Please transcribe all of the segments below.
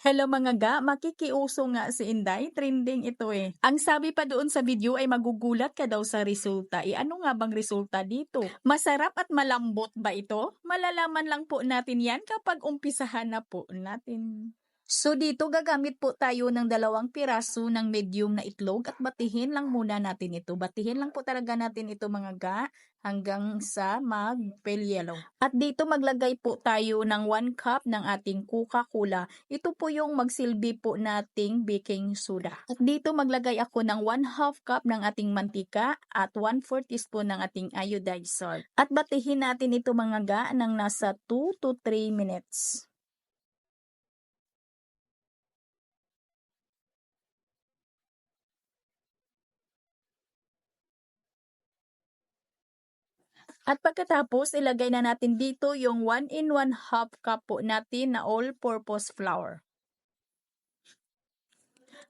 Hello mga ga, makikiuso nga si Inday, trending ito eh. Ang sabi pa doon sa video ay magugulat ka daw sa resulta. E ano nga bang resulta dito? Masarap at malambot ba ito? Malalaman lang po natin yan kapag umpisahan na po natin. So dito gagamit po tayo ng dalawang piraso ng medium na itlog at batihin lang muna natin ito. Batihin lang po talaga natin ito mga ga hanggang sa mag-pale yellow. At dito maglagay po tayo ng 1 cup ng ating Coca-Cola. Ito po yung magsilbi po nating baking soda. At dito maglagay ako ng 1 half cup ng ating mantika at 1 4 teaspoon ng ating iodized salt. At batihin natin ito mga ga ng nasa 2 to 3 minutes. At pagkatapos, ilagay na natin dito yung 1 in 1 half cup po natin na all-purpose flour.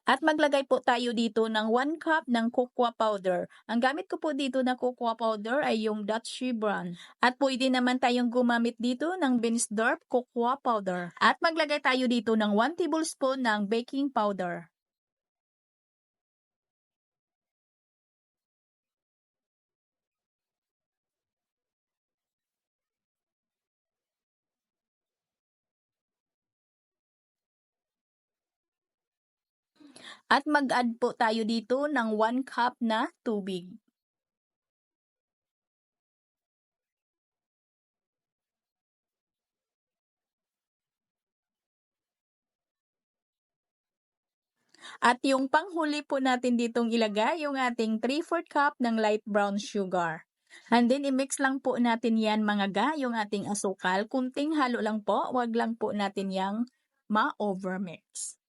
At maglagay po tayo dito ng 1 cup ng cocoa powder. Ang gamit ko po dito na cocoa powder ay yung Dutch brand. At pwede naman tayong gumamit dito ng Binsdorf cocoa powder. At maglagay tayo dito ng 1 tablespoon ng baking powder. At mag-add po tayo dito ng 1 cup na tubig. At yung panghuli po natin ditong ilagay, yung ating 3-4 cup ng light brown sugar. And then, i-mix lang po natin yan mga ga, yung ating asukal. Kunting halo lang po, wag lang po natin yang ma-overmix.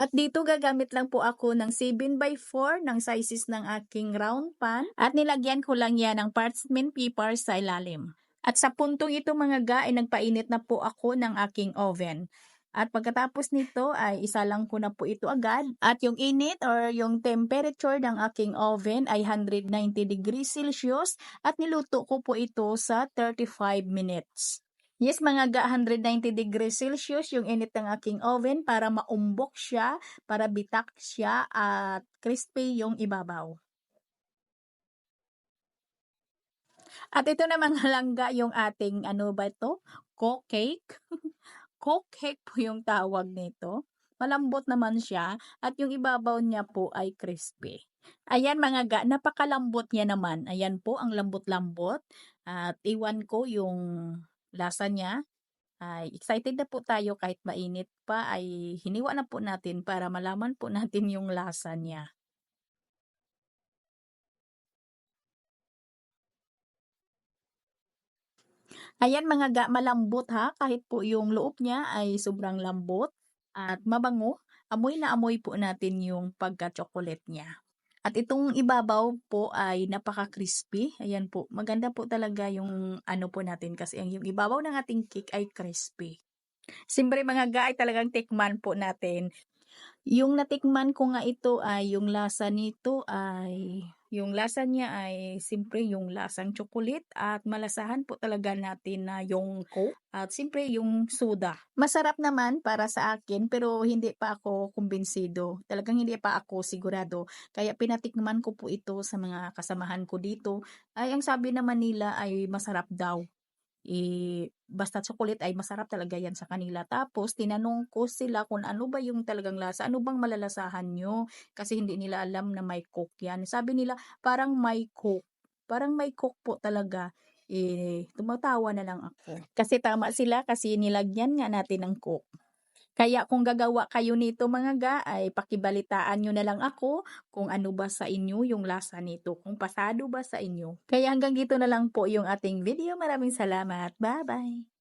At dito gagamit lang po ako ng 7x4 ng sizes ng aking round pan at nilagyan ko lang yan ng parchment paper sa ilalim. At sa puntong ito mga ga ay nagpainit na po ako ng aking oven. At pagkatapos nito ay isa lang ko na po ito agad. At yung init or yung temperature ng aking oven ay 190 degrees Celsius at niluto ko po ito sa 35 minutes. Yes, mga ga 190 degrees Celsius yung init ng aking oven para maumbok siya, para bitak siya at crispy yung ibabaw. At ito naman langga yung ating ano ba ito? Coke cake. Coke cake po yung tawag nito. Malambot naman siya at yung ibabaw niya po ay crispy. Ayan mga ga, napakalambot niya naman. Ayan po ang lambot-lambot. At iwan ko yung lasa niya. Ay, excited na po tayo kahit mainit pa ay hiniwa na po natin para malaman po natin yung lasa niya. Ayan mga ga, malambot ha, kahit po yung loob niya ay sobrang lambot at mabango. Amoy na amoy po natin yung pagka-chocolate niya. At itong ibabaw po ay napaka-crispy. Ayan po, maganda po talaga yung ano po natin kasi yung ibabaw ng ating cake ay crispy. Siyempre mga ga talagang tikman po natin. Yung natikman ko nga ito ay yung lasa nito ay yung lasa niya ay simpre yung lasang chocolate at malasahan po talaga natin na yung coke at simpre yung soda. Masarap naman para sa akin pero hindi pa ako kumbinsido. Talagang hindi pa ako sigurado. Kaya pinatikman ko po ito sa mga kasamahan ko dito. Ay ang sabi naman nila ay masarap daw eh, basta chocolate ay masarap talaga yan sa kanila. Tapos, tinanong ko sila kung ano ba yung talagang lasa, ano bang malalasahan nyo? Kasi hindi nila alam na may coke yan. Sabi nila, parang may coke. Parang may coke po talaga. Eh, tumatawa na lang ako. Kasi tama sila kasi nilagyan nga natin ng coke. Kaya kung gagawa kayo nito mga ga, ay pakibalitaan nyo na lang ako kung ano ba sa inyo yung lasa nito, kung pasado ba sa inyo. Kaya hanggang dito na lang po yung ating video. Maraming salamat. Bye-bye!